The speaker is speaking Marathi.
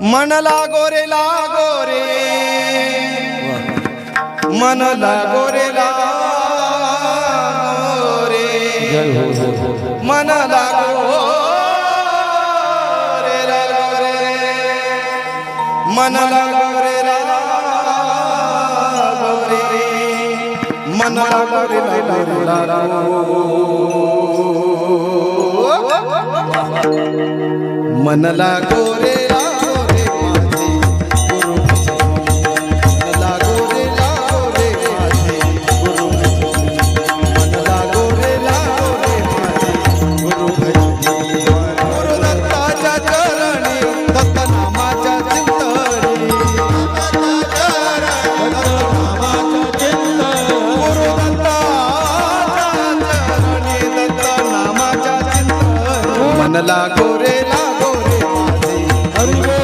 मन लागो रे लागो रे. मन लागो रे लागो रे. मन लागो रे लागो रे. मन लागो रे लागो रे. मन लागो रे लागो लागो. लागो नामाच्या गोरे लागो रे माझे